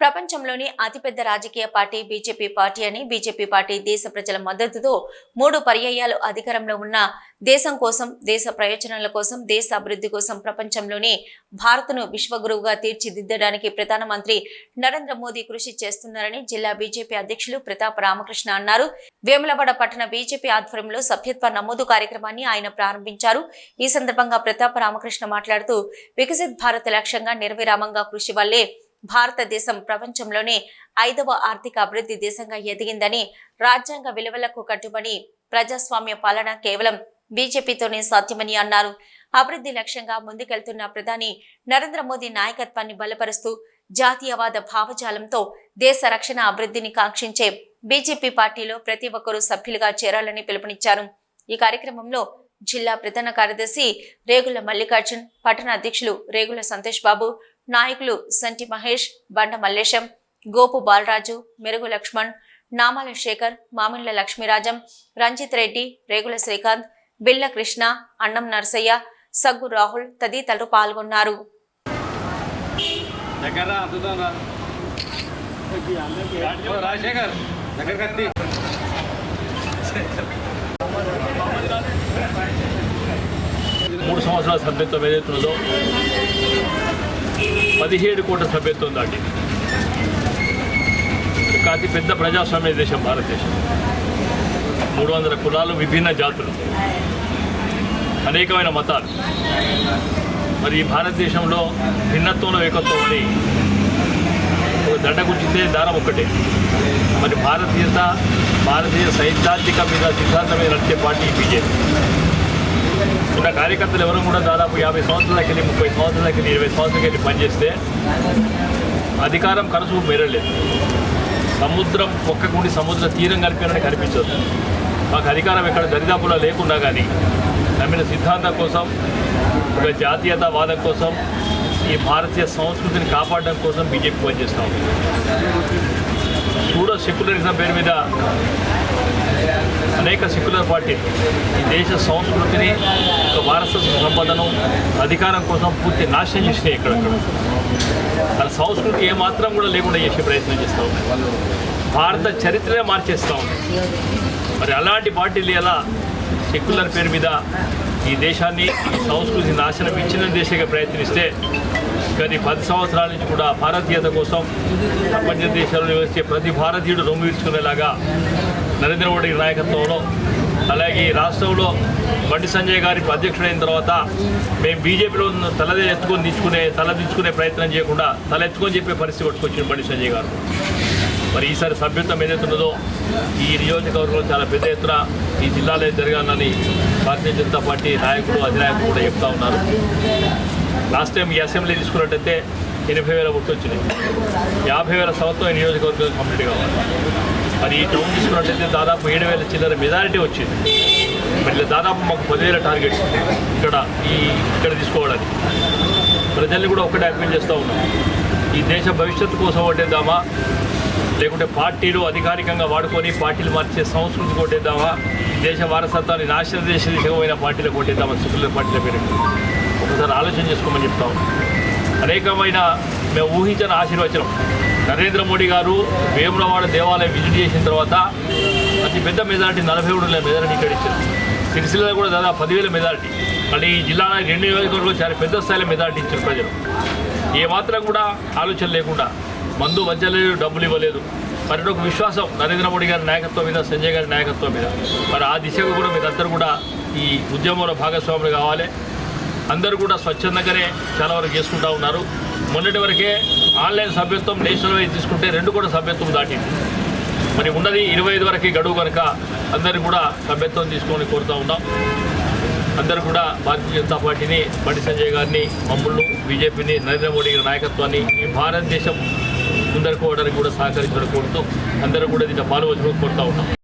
ప్రపంచంలోని అతిపెద్ద రాజకీయ పార్టీ బీజేపీ పార్టీ అని బీజేపీ పార్టీ దేశ ప్రజల మద్దతుతో మూడు పర్యాయాలు అధికారంలో ఉన్న దేశం కోసం దేశ ప్రయోజనాల కోసం దేశ అభివృద్ధి కోసం ప్రపంచంలోనే భారత్ను విశ్వగురువుగా తీర్చిదిద్దడానికి ప్రధానమంత్రి నరేంద్ర మోదీ కృషి చేస్తున్నారని జిల్లా బీజేపీ అధ్యక్షులు ప్రతాప్ రామకృష్ణ అన్నారు. వేములవాడ పట్టణ బీజేపీ ఆధ్వర్యంలో సభ్యత్వ నమోదు కార్యక్రమాన్ని ఆయన ప్రారంభించారు. ఈ సందర్భంగా ప్రతాప్ రామకృష్ణ మాట్లాడుతూ వికసిత్ భారత్ లక్ష్యంగా నిర్విరామంగా కృషి వల్లే భారతదేశం ప్రపంచంలోనే ఐదవ ఆర్థిక అభివృద్ధి దేశంగా ఎదిగిందని రాజ్యాంగ విలువలకు కట్టుబడి ప్రజాస్వామ్య పాలన కేవలం బీజేపీతోనే సాధ్యమని అన్నారు. అభివృద్ధి లక్ష్యంగా ముందుకెళ్తున్న ప్రధాని నరేంద్ర మోదీ నాయకత్వాన్ని బలపరుస్తూ జాతీయవాద భావజాలంతో దేశ రక్షణ అభివృద్ధిని కాంక్షించే బీజేపీ పార్టీలో ప్రతి ఒక్కరూ సభ్యులుగా చేరాలని పిలుపునిచ్చారు. ఈ కార్యక్రమంలో జిల్లా ప్రధాన కార్యదర్శి రేగుల మల్లికార్జున్ పట్టణ అధ్యక్షులు రేగుల సంతోష్ బాబు నాయకులు సంటి మహేష్ బండ మల్లేశం గోపు బాలరాజు మెరుగు లక్ష్మణ్ నామాల శేఖర్ మామిళ్ళ లక్ష్మీరాజం రంజిత్ రెడ్డి రేగుల శ్రీకాంత్ బిల్ల కృష్ణ అన్నం నర్సయ్య సగ్గు రాహుల్ తదితరులు పాల్గొన్నారు. మూడు సంవత్సరాల సభ్యత్వం ఏదైతున్నదో పదిహేడు కోట్ల సభ్యత్వం దాటి ఒక అతి పెద్ద ప్రజాస్వామ్య దేశం భారతదేశం. మూడు వందల కులాలు విభిన్న జాతులు అనేకమైన మతాలు. మరి ఈ భారతదేశంలో భిన్నత్వంలో ఏకత్వం అని ఒక దండ గుంచితే దారం ఒక్కటే. మరి భారతీయత భారతీయ సైద్ధాంతిక మీద సిద్ధాంతం మీద నడిచే పార్టీ బీజేపీ. ఉన్న కార్యకర్తలు ఎవరు కూడా దాదాపు యాభై సంవత్సరాలకి వెళ్ళి ముప్పై సంవత్సరాలకి వెళ్ళి ఇరవై సంవత్సరాలకి వెళ్ళి పనిచేస్తే అధికారం కనసు మెరలేదు. సముద్రం ఒక్కకుండి సముద్ర తీరం కనిపించడానికి కనిపించదు. మాకు అధికారం ఎక్కడ దరిదాపులో లేకున్నా కానీ నమ్మిన సిద్ధాంతం కోసం ఒక జాతీయతావాదం కోసం ఈ భారతీయ సంస్కృతిని కాపాడడం కోసం బీజేపీ పనిచేస్తూ ఉంది. సూడో సెక్యులరిజం పేరు మీద అనేక సెక్యులర్ పార్టీలు ఈ దేశ సంస్కృతిని ఒక వారసత్వ సంపదను అధికారం కోసం పూర్తి నాశనం చేసినాయి ఇక్కడక్కడ తన సంస్కృతి ఏమాత్రం కూడా లేకుండా చేసే ప్రయత్నం చేస్తూ ఉన్నాయి భారత చరిత్రనే మార్చేస్తూ మరి అలాంటి పార్టీలు ఎలా సెక్యులర్ పేరు మీద ఈ దేశాన్ని ఈ సంస్కృతి నాశనం ఇచ్చిన దేశంగా ప్రయత్నిస్తే గత పది సంవత్సరాల నుంచి కూడా భారతీయత కోసం ప్రపంచ దేశాల్లో నివసించే ప్రతి భారతీయుడు రొమ్ము విరుచుకునేలాగా నరేంద్ర మోడీ నాయకత్వంలో అలాగే ఈ రాష్ట్రంలో బండి సంజయ్ గారి అధ్యక్షుడైన తర్వాత మేము బీజేపీలో ఉన్న తలదే ఎత్తుకొని దించుకునే తలదించుకునే ప్రయత్నం చేయకుండా తల ఎత్తుకొని చెప్పే పరిస్థితి పట్టుకొచ్చిన బండి సంజయ్ గారు. మరి ఈసారి సభ్యత్వం ఏదైతే ఉన్నదో ఈ నియోజకవర్గంలో చాలా పెద్ద ఎత్తున ఈ జిల్లాలో జరగాలని భారతీయ జనతా పార్టీ నాయకులు అధినాయకులు కూడా చెప్తా ఉన్నారు. లాస్ట్ టైం ఈ అసెంబ్లీ తీసుకున్నట్టయితే ఎనభై వేల ఓట్లు వచ్చినాయి. యాభై వేల సంవత్సరం ఈ నియోజకవర్గం కంప్లీట్ కావాలి. మరి ఈ టౌన్ తీసుకున్నట్టయితే దాదాపు ఏడు వేల చిల్లర మెజారిటీ వచ్చింది. మరి దాదాపు మాకు పదివేల టార్గెట్స్ ఇక్కడ ఈ ఇక్కడ తీసుకోవడానికి. ప్రజల్ని కూడా ఒకటే అప్పీల్ చేస్తూ ఉన్నాం. ఈ దేశ భవిష్యత్తు కోసం ఓటేద్దామా? లేకుంటే పార్టీలు అధికారికంగా వాడుకొని పార్టీలు మార్చే సంస్కృతి కొట్టేద్దామా? దేశ వారసత్వాన్ని నాశనం దేశ దిశమైన పార్టీలు కొట్టేద్దామా? సెక్యులర్ పార్టీల పేరు ఒకసారి ఆలోచన చేసుకోమని చెప్తాం అనేకమైన మేము ఊహించిన ఆశీర్వచనం. నరేంద్ర మోడీ గారు వేములవాడ దేవాలయం విజిట్ చేసిన తర్వాత అతి పెద్ద మెజారిటీ నలభై మూడు వేల మెజారిటీ ఇక్కడ ఇచ్చారు. సిరిసిల్లలో కూడా దాదాపు పదివేల మెజారిటీ. మళ్ళీ ఈ జిల్లాలో రెండు నియోజకవర్గాలు చాలా పెద్ద స్థాయిలో మెజారిటీ ఇచ్చారు ప్రజలు. ఏమాత్రం కూడా ఆలోచన లేకుండా మందు మధ్యలేదు డబ్బులు ఇవ్వలేదు. మరి ఒక విశ్వాసం నరేంద్ర మోడీ గారి నాయకత్వం మీద సంజయ్ గారి నాయకత్వం మీద. మరి ఆ దిశగా కూడా మీరందరూ కూడా ఈ ఉద్యమంలో భాగస్వాములు కావాలి. అందరూ కూడా స్వచ్ఛందంగానే చాలా వరకు చేసుకుంటా ఉన్నారు. మొన్నటి వరకే ఆన్లైన్ సభ్యత్వం నేషనల్ వైజ్ తీసుకుంటే రెండు కూడా సభ్యత్వం దాటింది. మరి ఉన్నది ఇరవై ఐదు వరకు గడువు కనుక అందరూ కూడా సభ్యత్వం తీసుకొని కోరుతూ ఉన్నాం. అందరూ కూడా భారతీయ జనతా పార్టీని బండి సంజయ్ గారిని మమ్మల్ని బీజేపీని నరేంద్ర మోడీ గారి నాయకత్వాన్ని ఈ భారతదేశం ముందరుకోవడానికి కూడా సహకరించడం కోరుతూ అందరూ కూడా దీంట్లో పాల్గొనడం కోరుతూ ఉన్నాం.